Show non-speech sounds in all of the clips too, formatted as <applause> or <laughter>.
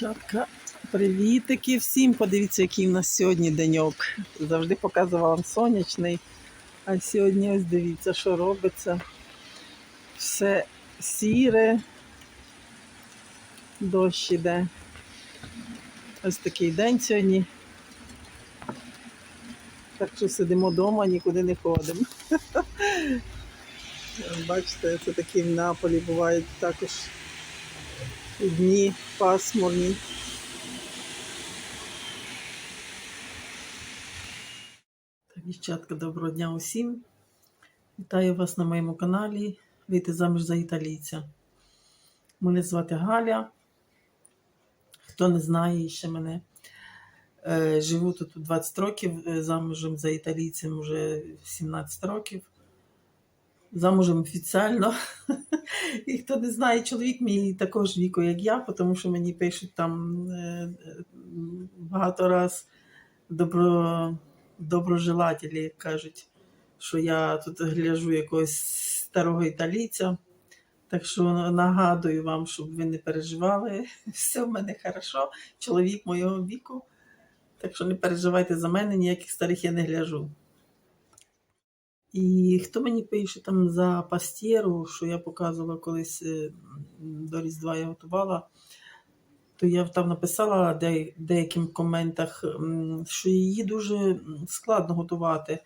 Дівчатка, привітики всім. Подивіться, який в нас сьогодні деньок. Завжди показувала вам сонячний. А сьогодні ось дивіться, що робиться. Все сіре, дощ іде. Ось такий день сьогодні. Так що сидимо вдома, нікуди не ходимо. <laughs> Бачите, це такі в Наполі бувають також дні пасмурні. Так, дівчатка, доброго дня усім. Вітаю вас на моєму каналі Вийти заміж за італійця. Мене звати Галя. Хто не знає ще мене. Е, Живу тут 20 років, е, замужем за італійцем вже 17 років. Замужем офіціально. І хто не знає, чоловік мій також віку, як я, тому що мені пишуть там е, багато раз добро, доброжелателі кажуть, що я тут гляжу якогось старого італійця. Так що нагадую вам, щоб ви не переживали. <laughs> Все в мене хорошо. Чоловік моєго віку. Так що не переживайте за мене, ніяких старих я не гляжу. І хто мені пише там за пастєру, що я показувала колись е, до Різдва я готувала, то я там написала в коментах, що її дуже складно готувати.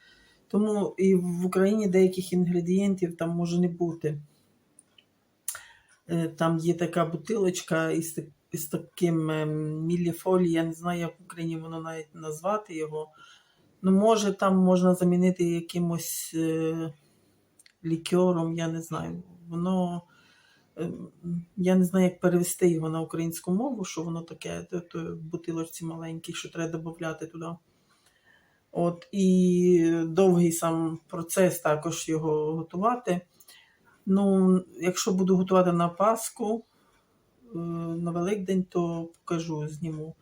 Тому і в Україні деяких інгредієнтів там може не бути. Е, Там є така бутилочка із, із таким ем, я не знаю, як в Україні воно навіть назвати його. Ну, може, там можна замінити якимось е, лікером, я не знаю. Воно. е, Я не знаю, як перевести його на українську мову, що воно таке, то, то бутилочці маленькій, що треба додати туди. От, і довгий сам процес також його готувати. Ну, якщо буду готувати на Пасху, е, на Великдень, то покажу, зніму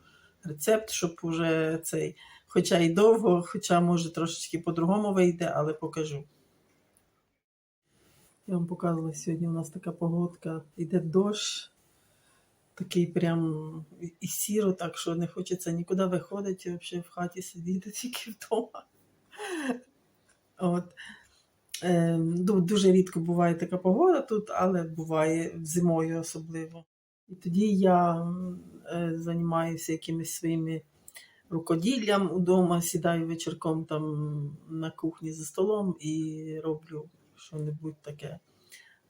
рецепт, щоб уже цей. Хоча й довго, хоча може трошечки по-другому вийде, але покажу. Я вам показувала сьогодні у нас така погодка. Іде дощ, такий прям і- і сіро, так що не хочеться нікуди виходити, взагалі в хаті сидіти <laughs> тільки вдома. От. Е, дуже рідко буває така погода тут, але буває зимою особливо. І тоді я е, займаюся якимись своїми рукоділлям удома, сідаю вечірком там на кухні за столом і роблю щось таке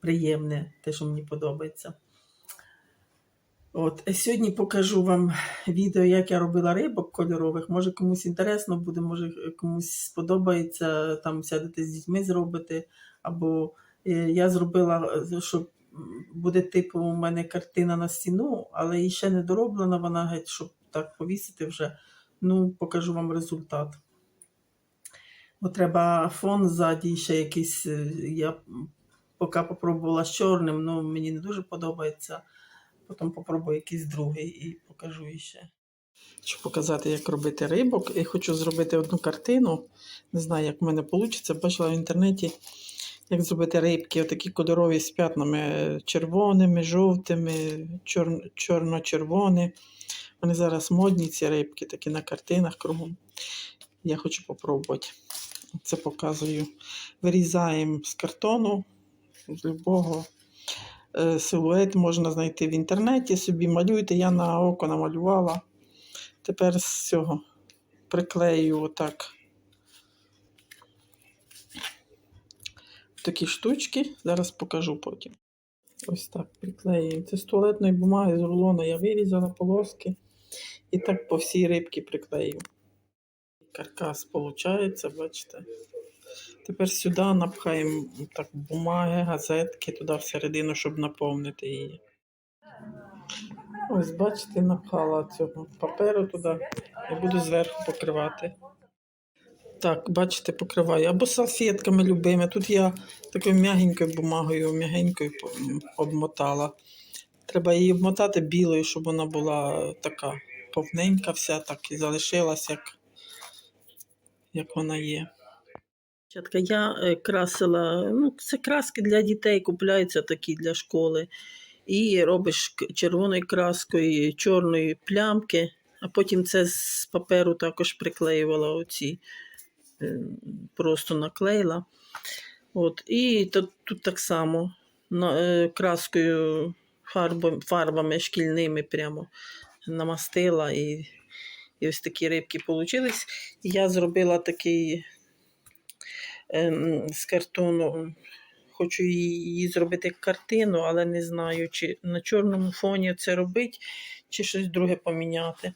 приємне, те, що мені подобається. От, е, сьогодні покажу вам відео, як я робила рибок кольорових. Може комусь інтересно буде, може комусь сподобається, там сядете з дітьми зробити. Або е, я зробила, е, що буде типу у мене картина на стіну, але ще не дороблена вона геть, щоб так повісити вже. Ну, покажу вам результат. Бо треба фон ззаді ще якийсь. е, Я поки попробувала з чорним, ну мені не дуже подобається. Потім попробую якийсь другий і покажу іще. Хочу показати, як робити рибок. Я хочу зробити одну картину. Не знаю, як в мене вийде. Бачила в інтернеті, як зробити рибки, отакі кольорові з п'ятнами червоними, жовтими, чор... чорно-червоні. Вони зараз модні, ці рибки, такі на картинах кругом. Я хочу попробувати. Це показую. Вирізаємо з картону, з любого е, силует можна знайти в інтернеті. Собі малюйте. Я на око намалювала. Тепер з цього приклею отак. Такі штучки. Зараз покажу потім. Ось так приклеюємо. Це з туалетної бумаги, з рулону я вирізала полоски. І так по всій рибці приклею. Каркас виходить, бачите. Тепер сюди напхаємо так бумаги, газетки туди всередину, щоб наповнити її. Ось, бачите, напхала цього паперу туди і буду зверху покривати. Так, бачите, покриваю. Або салфетками любими. Тут я такою м'ягенькою бумагою, м'ягенькою обмотала. Треба її обмотати білою, щоб вона була така повненька вся, так і залишилась, як, як вона є. Я е, красила, ну, це краски для дітей, купляються такі для школи. і робиш червоною краскою, чорної плямки, а потім це з паперу також приклеювала оці, е, просто наклеїла. От, і тут, тут так само е, краскою, фарбами шкільними прямо намастила і, і ось такі рибки вийшли. Я зробила такий ем, з картону. Хочу її, її зробити як картину, але не знаю, чи на чорному фоні це робити, чи щось друге поміняти.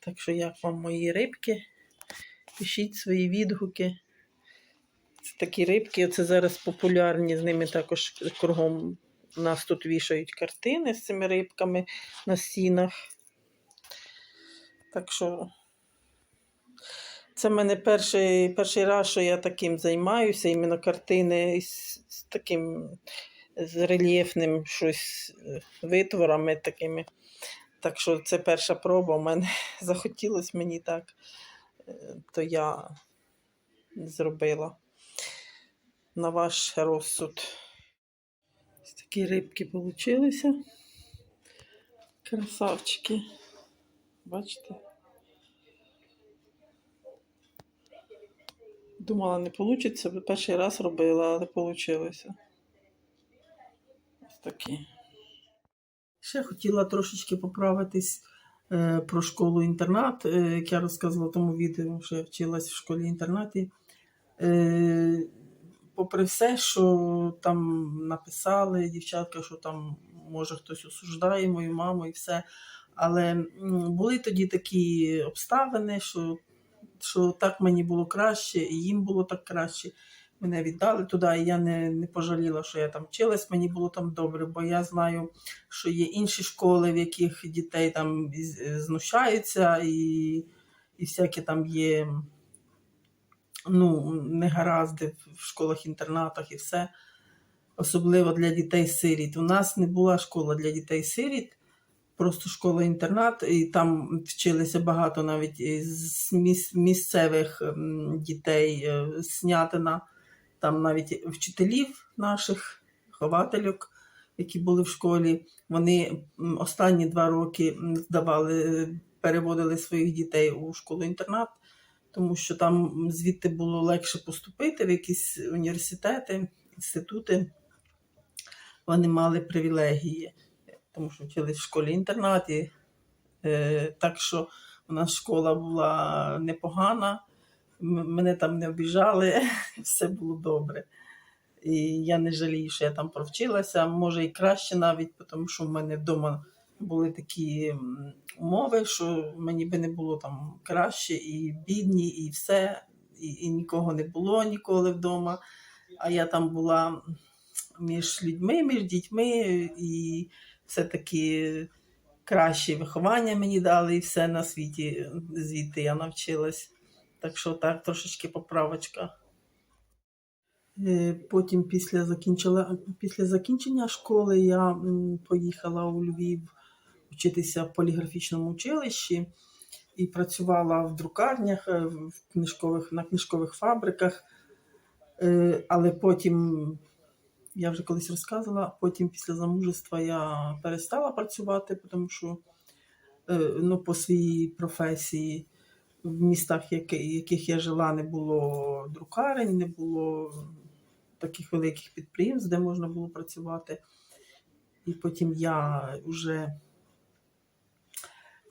Так що, як вам мої рибки? Пишіть свої відгуки. Це такі рибки, це зараз популярні, з ними також кругом у нас тут вішають картини з цими рибками на стінах. Так що це в мене перший, перший раз, що я таким займаюся, іменно картини з, з таким з рельєфним щось е, витворами такими. Так що це перша проба. У мене <laughs> захотілося мені так, е, то я зробила на ваш розсуд. Ось такі рибки получилися. Красавчики. Бачите? Думала, не вийде, перший раз робила, але вийшло. Ось такі. Ще хотіла трошечки поправитись е, про школу-інтернат, е, як я розказувала в тому відео, що я вчилась в школі-інтернаті. Е, попри все, що там написали дівчатка, що там може хтось осуждає мою маму і все. Але були тоді такі обставини, що, що так мені було краще, і їм було так краще. Мене віддали туди, і я не, не пожаліла, що я там вчилась, мені було там добре, бо я знаю, що є інші школи, в яких дітей там знущаються, і, і всякі там є ну, негаразди в школах-інтернатах і все. Особливо для дітей-сиріт. У нас не була школа для дітей-сиріт, просто школа-інтернат, і там вчилися багато навіть з місцевих дітей е, Снятина, там навіть вчителів наших, ховательок, які були в школі. Вони останні два роки здавали, переводили своїх дітей у школу-інтернат тому що там звідти було легше поступити в якісь університети, інститути. Вони мали привілегії, тому що вчились в школі-інтернаті. Е, так що у нас школа була непогана, мене там не обіжали, <laughs> все було добре. І я не жалію, що я там провчилася, може і краще навіть, тому що в мене вдома були такі умови, що мені би не було там краще, і бідні, і все, і, і нікого не було ніколи вдома. А я там була між людьми, між дітьми, і все-таки краще виховання мені дали, і все на світі, звідти я навчилась. Так що так, трошечки поправочка. Е, Потім після, після закінчення школи я поїхала у Львів вчитися в поліграфічному училищі і працювала в друкарнях, е, в книжкових, на книжкових фабриках. Е, Але потім, я вже колись розказувала, потім після замужества я перестала працювати, тому що е, ну, по своїй професії в містах, які- яких я жила, не було друкарень, не було таких великих підприємств, де можна було працювати. І потім я вже,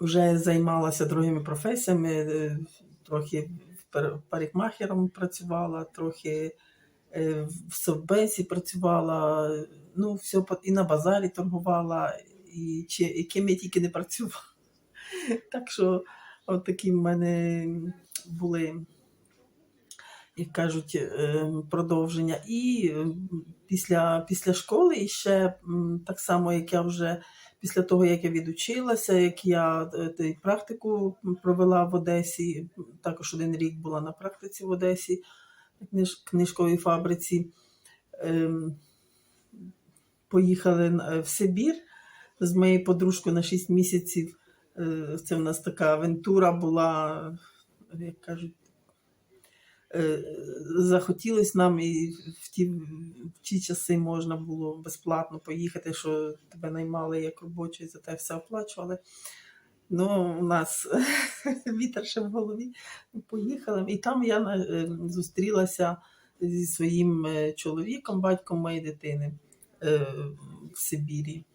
вже займалася другими професіями, е, трохи парикмахером працювала, трохи е, в совбезі працювала, ну, все, і на базарі торгувала, і чи, яким я тільки не працювала. <laughs> Так що от такі в мене були, як кажуть, е, продовження. І після, після школи і ще так само, як я вже після того, як я відучилася, як я е, практику провела в Одесі, також один рік була на практиці в Одесі, книжковій фабриці. Ем, Поїхали в Сибір з моєю подружкою на 6 місяців. Е, Це в нас така авентура була, як кажуть, захотілось нам і в ті, в ті часи можна було безплатно поїхати, що тебе наймали як робочий, за те все оплачували. Ну, у нас <laughs> вітер ще в голові. Поїхали. І там я е, зустрілася зі своїм е, чоловіком, батьком моєї дитини е, в Сибірі.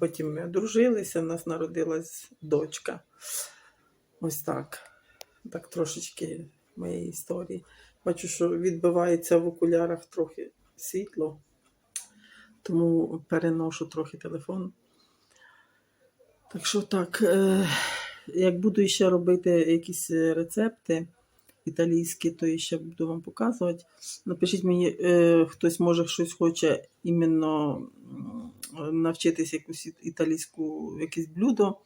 Потім ми одружилися, у нас народилась дочка. Ось так. Так трошечки моєї історії. Бачу, що відбивається в окулярах трохи світло, тому переношу трохи телефон. Так що так, е, як буду ще робити якісь рецепти італійські, то я ще буду вам показувати. Напишіть мені, е, хтось може щось хоче іменно навчитись якусь італійську якесь блюдо.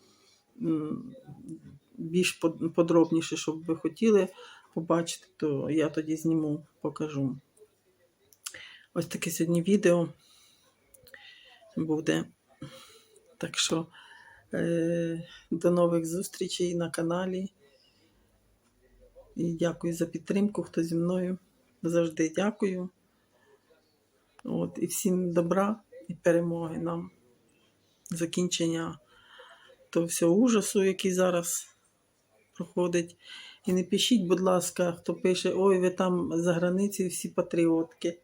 Більш подробніше, щоб ви хотіли побачити, то я тоді зніму, покажу. Ось таке сьогодні відео буде. Так що е, до нових зустрічей на каналі. І дякую за підтримку, хто зі мною. Завжди дякую. От, і всім добра і перемоги нам. Закінчення того всього ужасу, який зараз проходить. І не пишіть, будь ласка, хто пише, ой, ви там за границею всі патріотки.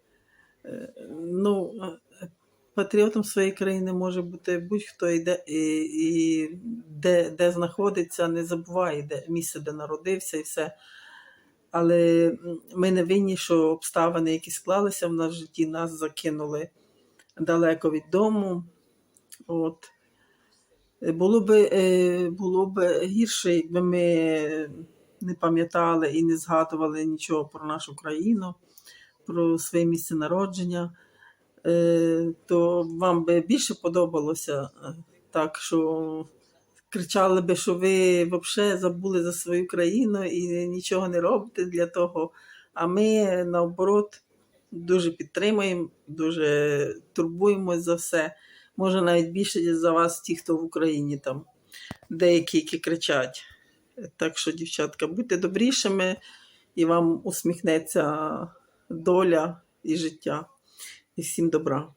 Е, Ну, е, патріотом своєї країни може бути будь-хто і де, і, і де, де знаходиться, не забуває де, місце, де народився і все. Але ми не винні, що обставини, які склалися в нас в житті, нас закинули далеко від дому. От. Було би, е, було б гірше, якби ми не пам'ятали і не згадували нічого про нашу країну, про своє місце народження, Е, то вам би більше подобалося е, так, що кричали би, що ви взагалі забули за свою країну і нічого не робите для того. А ми наоборот дуже підтримуємо, дуже турбуємось за все. Може, навіть більше за вас, ті, хто в Україні там, деякі, які кричать. Так що, дівчатка, будьте добрішими, і вам усміхнеться доля і життя. І всім добра.